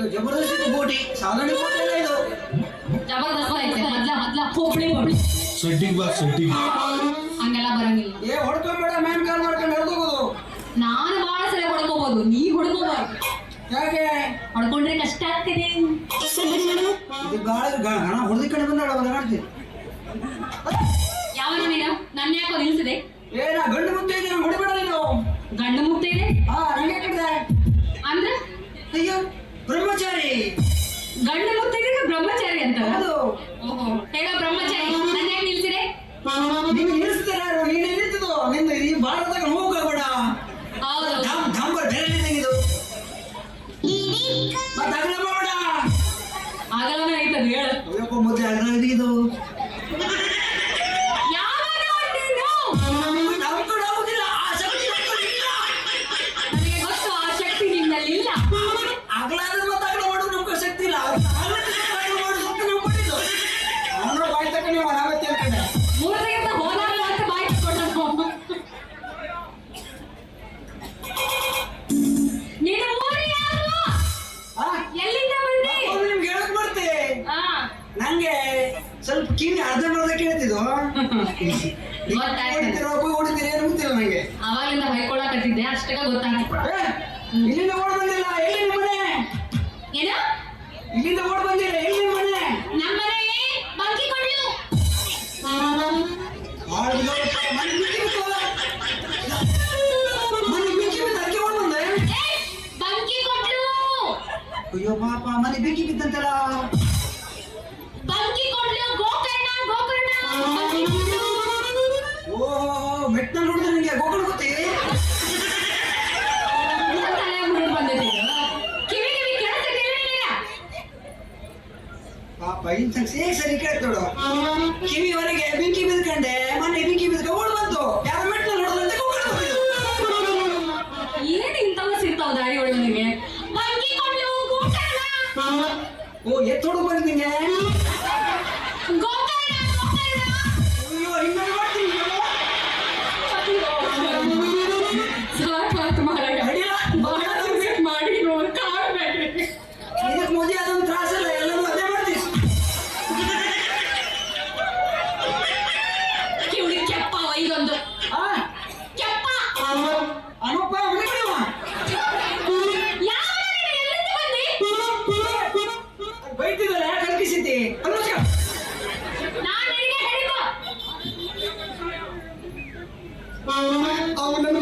ಇದು ಜಬರ್ದಸ್ತ್ ಬೋಟಿ ಸಾಧಾರಣ ಬೋಟಿ ಅಲ್ಲ ಇದು. ಜಬರ್ದಸ್ತ್ ಐತೆ. ಮೊದ್ಲ ಮೊದ್ಲ ಹೋಬಳಿ ಹೋಬಳಿ ಸೆಟ್ಟಿಂಗ್ ಬಾ ಸೆಟ್ಟಿಂಗ್ ಹಂಗೆಲ್ಲ ಬರಂಗಿಲ್ಲ. ಏ ಹೊಡ್ಕೊಂಬೇಡ ಮ್ಯಾನ್ ಕಾಲ್ ಮಾಡ್ಕೊಂಡು ಹೊಡ್ಕೋಬೋದು ನಾನು ಬಹಳ ಸಲ ಹೊಡ್ಕೋಬಹುದು ನೀ ಹೊಡ್ಕೋಬಾರ್ದು. ಯಾಕೆ? ಹೊಡ್ಕೊಂಡ್ರೆ ಕಷ್ಟ ಆಗ್ತಿದೆ. ಇದು ಗಾಳಿ ಗ- ಹಣ ಹೊಡೆದ ಕಡೆ ಬಂದಾಳ ಅವಾಗ ಕಾಣ್ತೀನಿ ಯಾವ ನೀನು ನನ್ನ ಯಾಕೋ ನಿಲ್ಸಿದೆ? ಏ ನಾ ಗಂಡು ಮುದ್ದೆ ಇದೆ ಹೊಡಿಬೇಡ ನೀನು. ಗಂಡು ಮುಕ್ತ ಇದೆ? ಹಾ ನಂಗೆ ಕಡ್ದೆ ಅಂದ್ರೆ? ಅಯ್ಯೋ. ಬ್ರಹ್ಮಚಾರಿ. ಗಂಡು ಮುಕ್ತ ಇದೆ ಬ್ರಹ್ಮಚಾರಿ ಅಂತ? ಹೌದು. ಓಹೋ ಗೊತ್ತಾಯ್ತು. ಹೊಡಿತೀರೋ ಏನು ಗೊತ್ತಿಲ್ಲ ನಂಗೆ ಅವಾಗಿಂದ ಬೈಕೊಳ್ಳಕತ್ತಿದ್ದೆ ಅಷ್ಟಕ್ಕ ಗೊತ್ತಾಗಿತ್ತು ಏ, ಇಲ್ಲಿಂದ ಓಡ್ ಬಂದಿಲ್ಲ ಎಲ್ಲಿ ನಿಮ್ಮ ಮನೆ? ಏನ? ಇಲ್ಲಿಂದ ಓಡ್ ಬಂದಿಲ್ಲ ಎಲ್ಲಿ ನಿಮ್ಮ ಮನೆ? ನಮ್ಮ ಮನೆಯಲ್ಲಿ ಬಂಕಿ ಕೊಡ್ಲು. ಆಳು ಬಿದ್ದೋಗಪ್ಪ, ಮನೆ ಬಿಚ್ಚಿ ಬಿತ್ತು. ಮನೆ ಬಿಚ್ಚಿ ಬಿತ್ತು, ಅದಕ್ಕೆ ಓಡ್ ಬಂದೆ. ಏ, ಬಂಕಿ ಕೊಡ್ಲು. ಅಯ್ಯೋ ಪಾಪ ಮನೆ ಬೆಂಕಿ ಬಿತ್ತಂತಲ್ಲ ಮೆಟ್ನಲ್ಲಿ ನೋಡಿದ್ರೆ ನಿಂಗೆ ಗೋಗಳು ಗೊತ್ತೇ. ಕಿವಿ ಕಿವಿ? ಪಾಪ, ಇಂಥ ಸೇರಿ ಸರಿ ಕೇಳ್ತೋಡು ಕಿವಿವರೆಗೆ ಬೆಂಕಿ ಬಿದ್ಕಂಡೆ ಮನೆ ಬೆಂಕಿ ಬಿದ್ಕ ಓಡ್ ಬಂತು ಯಾರ ಏನು ದಾರಿ ಒಳಗೆ ಗೋಕರ್ಣ ಓ ಎತ್ತೋಡು ಗೋಕರ್ಣ ಅಯ್ಯೋ ಅವ ನನ್ನ ಮದುವೆ ಯಾರ್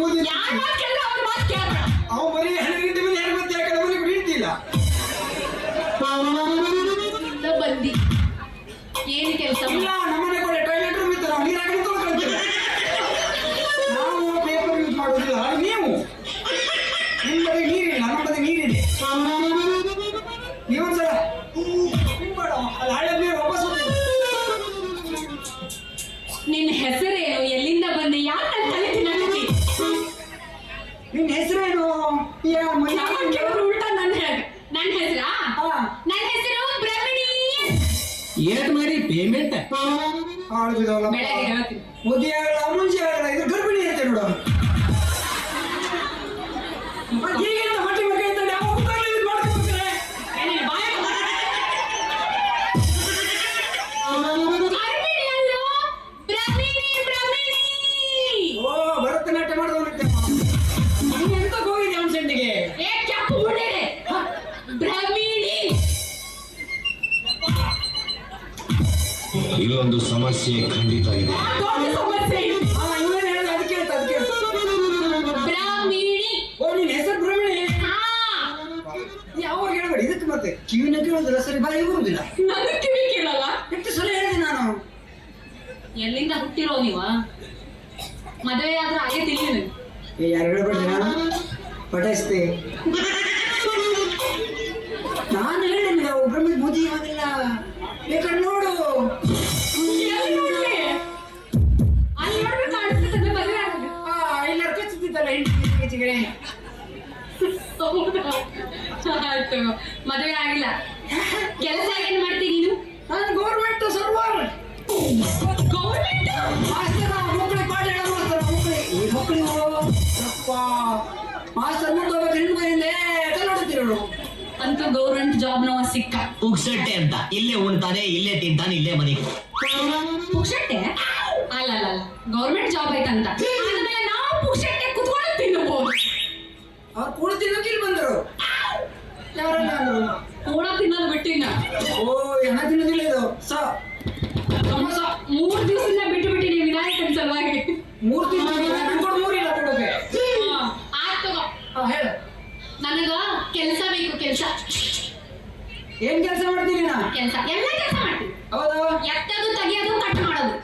ನಿನ್ನ ಹೆಸರೇನು? ಉಲ್ಟಾ ನನ್ನ ಹೇಳ ನನ್ನ ಹೆಸರಾ? ನನ್ನ ಹೆಸರು ಬ್ರಹ್ಮಿಣಿ. ಏಟ್ ಮಾಡಿ ಪೇಮೆಂಟ್ ಮುಂಚೆ ಇದು ಬ್ರಹ್ಮಣಿ ಸಮಸ್ಯೆ ಖಂಡಿತ ಇದೆ. ಇದಕ್ಕೆ ಮತ್ತೆ. ಕಿವಿನ ಕೇಳೋದಿಲ್ಲ ಸರಿ ಬಾಯಿ ಬರುವುದಿಲ್ಲ ಕಿವಿ ಕೇಳಲ್ಲ. ಎಷ್ಟು ಸಲ ಹೇಳಿದೆ ನಾನು? ಎಲ್ಲಿಂದ ಹುಟ್ಟಿರೋ ನೀವ? ಮದುವೆ ಆದ್ರೆ ಹಾಗೆ ಯಾರು ನಾನು? ಪಟಾಯಿಸ್ತೆ ನಾನು ಹೇಳಿದೆ ನೀವು ಬ್ರಹ್ಮ ಮೋದಿ ಆಗಿಲ್ಲ ಬೇಕಾದ್ರೆ ಮದುವೆ ಆಗಿಲ್ಲ. ಕೆಲಸ ಏನ್ ಮಾಡ್ತೀನಿ ನೀನು? ನಾನು ಗೌರ್ಮೆಂಟ್ ಸರ್ವರ್ ಗೌರ್ಮೆಂಟ್ ಮಾಸ್ತರ ಪಾಠ ಈ ಮಾಸ್ತರ್ ಅಂತೂ ಗೌರ್ಮೆಂಟ್ ಜಾಬ್ ನವ ಸಿಕ್ಕ. ಪುಕ್ಸಟ್ಟೆ ಅಂತ. ಇಲ್ಲೇ ಉಣ್ತಾನೆ ಇಲ್ಲೇ ತಿಂತಾನೆ ಇಲ್ಲೇ ಮನೆಗೆ. ಅಲ್ಲ ಅಲ್ಲ ಅಲ್ಲ ಗೌರ್ಮೆಂಟ್ ಜಾಬ್ ಐತಂತ ಕೆಲ್ಸ. ಏನ್ ಕೆಲಸ ಮಾಡ್ತೀನಿ ನಾ ಕೆಲ್ಸ. ಎಲ್ಲ ಕೆಲಸ ಮಾಡ್ತೀನಿ ಹೌದು? ಎತ್ತದು ತೆಗಿಯೋದು ಕಟ್ ಮಾಡೋದು.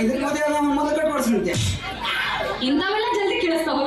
ಇದ್ರ ಮದುವೆ ಮೊದಲು ಕಟ್ ಮಾಡಿಸ್ಬಿಡ್ತೀಯ ಇಂಥವೆಲ್ಲ ಜಲ್ದಿ ಕೇಳಿಸ್ತಾವ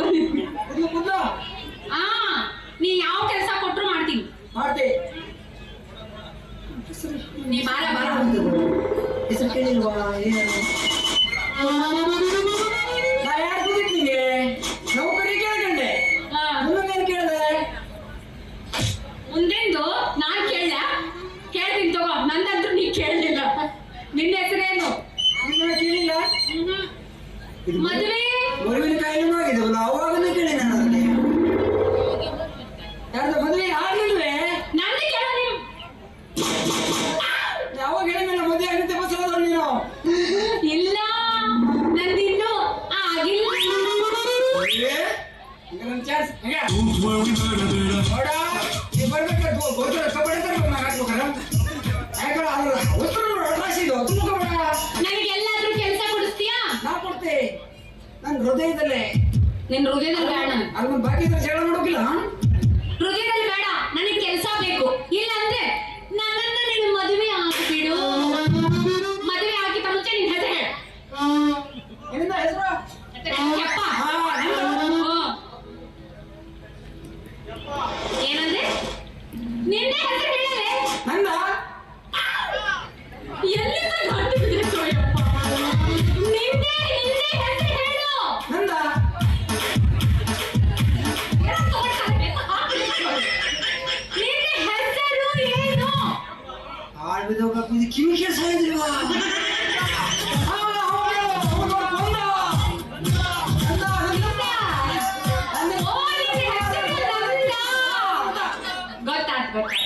ಹೃದಯದಲ್ಲೇ. ನಿನ್ ಹೃದಯದಲ್ಲಿ ಬೇಡ. ಅಲ್ಲಿ ಬಾಕಿ ಜಗಳ ಮಾಡೋಕಿಲ್ಲ? ಹೃದಯದಲ್ಲಿ ಬೇಡ. ನನಗೆ ಕೆಲಸ ಬೇಕು. ಇಲ್ಲ ಅಂದ್ರೆ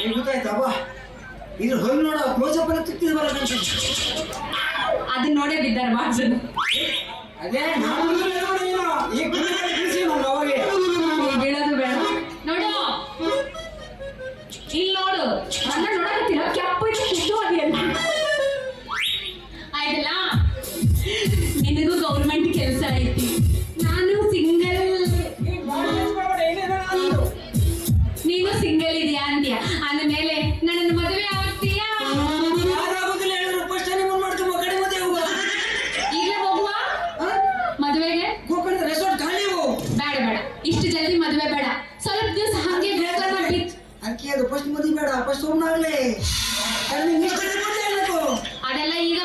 ಗೊತ್ತಾಯ್ತಪ್ಪ ಇದು ಹೊಲ್ ನೋಡ ಬರ ಅದನ್ನ ನೋಡೇ ಬಿದ್ದಾರೆ ಬಾಳ ಅದೇ ನಾನು ಈ ಕುದುರೆ ತಿಳಿಸಿ ನಾನು ಅವಾಗೆ ಕಡಿಮೆ ಅಂದಮೇಲೆ ನನ್ನನ್ನು ಈಗ ಹೋಗುವ. ಮದುವೆಗೆ? ಬೇಡ ಬೇಡ. ಇಷ್ಟು ಜಲ್ದಿ ಮದುವೆ ಬೇಡ. ಸ್ವಲ್ಪ ದಿವಸ ಹಂಗೆ ಅದಕ್ಕೆ ಅದು ಫಸ್ಟ್ ಮದುವೆ ಬೇಡ ಫಸ್ಟ್ ಒಬ್ಬನಾಗ್ಲಿ ಅದೆಲ್ಲ ಇದ್ರೆ